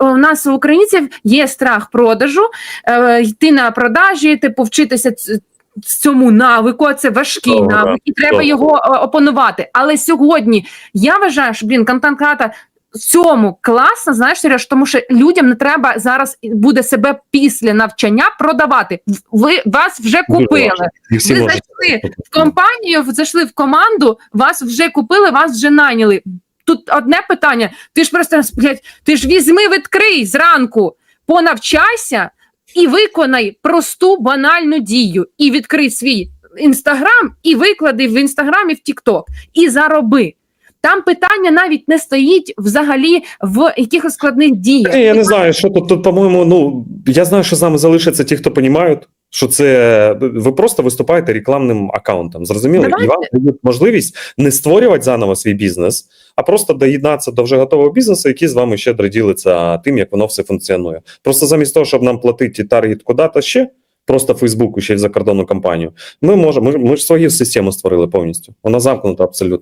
у нас у українців є страх продажу, е, йти на продажі, типу вчитися цьому навику, а це важкий Добре, навик, і треба добре. його е, опанувати. Але сьогодні я вважаю, що блін, контент крата в цьому класно, знаєш, Сереж, тому що людям не треба зараз буде себе після навчання продавати. Ви вас вже купили. Ви зайшли в компанію, зайшли в команду, вас вже купили, вас вже наняли. Тут одне питання: ти ж просто блядь, ти ж візьми, відкрий зранку, понавчайся і виконай просту банальну дію. І відкрий свій інстаграм, і виклади в інстаграмі в Тікток, і зароби. Там питання навіть не стоїть взагалі в якихось складних діях. Я не знаю, що тут, тут, по-моєму, ну я знаю, що з нами залишаться ті, хто розуміють, що це ви просто виступаєте рекламним аккаунтом. Зрозуміло? Давайте. І вам дають можливість не створювати заново свій бізнес, а просто доєднатися до вже готового бізнесу, який з вами щедро ділиться тим, як воно все функціонує. Просто замість того, щоб нам платити таргет куди-то ще. Просто Фейсбуку ще й закордонну компанію. Ми можемо. Ми, ми ж свою систему створили повністю. Вона замкнута абсолютно.